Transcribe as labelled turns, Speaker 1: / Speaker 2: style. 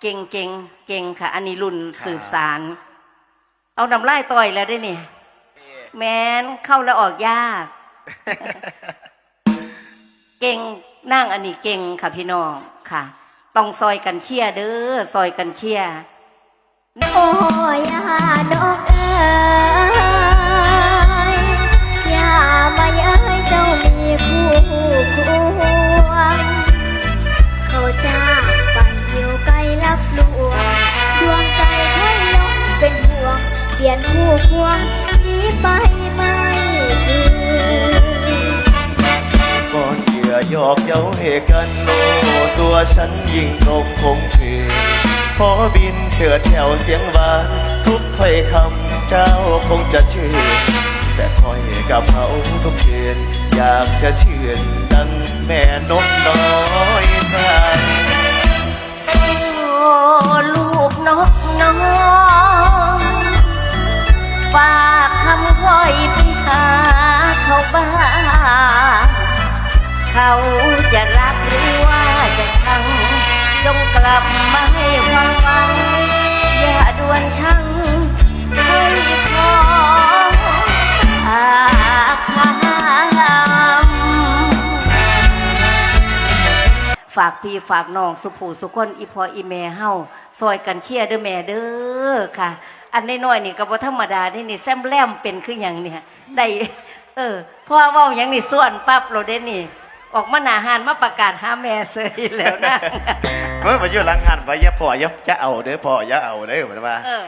Speaker 1: เก่งเก่งเก่งค่ะ อันนี้รุ่นสืบสาร เอานำไล่ต่อยแล้วได้นี่ แมนเข้าแล้วออกยาก เก่งนั่งอันนี้เก่งค่ะพี่น้องค่ะ ต้องซอยกันเชียร์เด้อซอยกันเชียร์
Speaker 2: โอ้ยอย่าดอก ยนคู่ควงนีไปไม่คืน
Speaker 3: ก่อนเหยื่อหยอกเย้าเหกันโลตัวฉันยิ่งตรงคงคืนพอบินเจอแถวเสียงหวาน ทุกถ้อยคำเจ้าคงจะชื่นแต่คอยกับเขาทุกคืนอยากจะเชื่นดังแม่นกน้อย
Speaker 1: ฝากคำคอยไปหาเขาบ้างเขาจะรักหรือว่าจะชังจงกลับมาให้ความหวัง อย่าด่วนชังให้ขออาคำฝากพี่ฝากน้องสุผูสุคนอีพออีแม่เฮาซอยกันเชียร์เด้อแม่เด้อค่ะ อันน้อยๆนี่ก็บ่ธรรมดานี่นี่แซมแลมเป็นคือหยังเนี่ยได้เออพ่อเว้าหยังนี่ส่วนปั๊บโลดเด้นี่ ออกมาหน้าหานมาประกาศหาแม่เสยแล้วนะ
Speaker 3: เมื่อมาอยู่หลังงานไปอย่าพ่ออย่าจะเอาเด้อพ่ออย่าเอาเด้อเหมือนว่า
Speaker 1: เออ